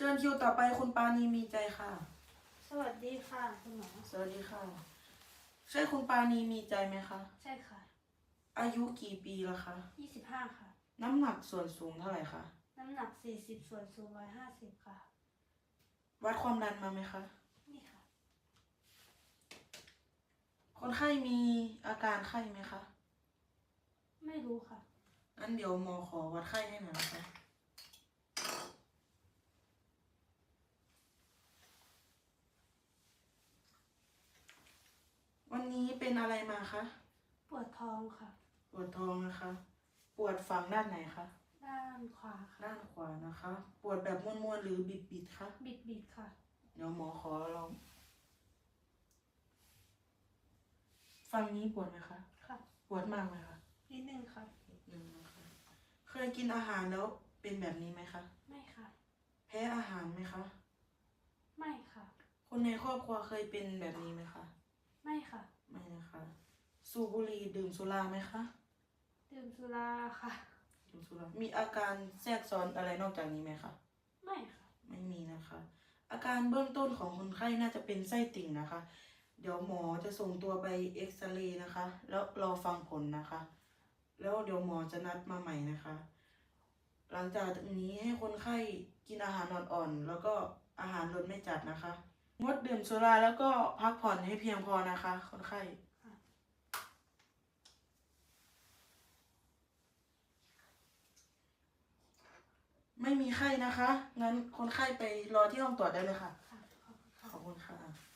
เชิญคิวต่อไปคุณปานีมีใจค่ะ สวัสดีค่ะคุณหมอ สวัสดีค่ะ ใช่คุณปานีมีใจไหมคะ ใช่ค่ะ อายุกี่ปีแล้วคะ ยี่สิบห้าค่ะ น้ำหนักส่วนสูงเท่าไหร่คะ น้ำหนักสี่สิบส่วนสูงร้อยห้าสิบค่ะ วัดความดันมาไหมคะ นี่ค่ะ คนไข้มีอาการไข้ไหมคะ ไม่รู้ค่ะงั้นเดี๋ยวหมอขอวัดไข้ให้หน่อยนะคะ นนี้เป็นอะไรมาคะ ปวดท้องค่ะ ปวดท้องนะคะ ปวดฝั่งด้านไหนคะ ด้านขวาค่ะ ด้านขวานะคะ ปวดแบบม้วนๆหรือบิดๆคะ บิดบิดค่ะ เดี๋ยวหมอขอลอง ฝั่งนี้ปวดไหมคะ ค่ะปวดมากไหมคะนิดนึงค่ะนิดนึงนะคะ เคยกินอาหารแล้วเป็นแบบนี้ไหมคะ ไม่ค่ะ แพ้อาหารไหมคะ ไม่ค่ะ คนในครอบครัวเคยเป็นแบบนี้ไหมคะไม่ค่ะไม่นะคะ สูบบุหรี่ดื่มสุราไหมคะ ดื่มสุราค่ะ ดื่มสุรา มีอาการแทรกซ้อนอะไรนอกจากนี้ไหมคะ ไม่ค่ะ ไม่มีนะคะ อาการเบื้องต้นของคนไข้น่าจะเป็นไส้ติ่งนะคะ เดี๋ยวหมอจะส่งตัวไปเอ็กซเรย์นะคะ แล้วรอฟังผลนะคะ แล้วเดี๋ยวหมอจะนัดมาใหม่นะคะ หลังจากนี้ให้คนไข้กินอาหารอ่อนๆแล้วก็อาหารรสไม่จัดนะคะ งดดื่มสุราแล้วก็พักผ่อนให้เพียงพอนะคะ คนไข้ ไม่มีไข้นะคะ งั้นคนไข้ไปรอที่ห้องตรวจได้เลยค่ะค่ะขอบคุณค่ะขอบคุณค่ะ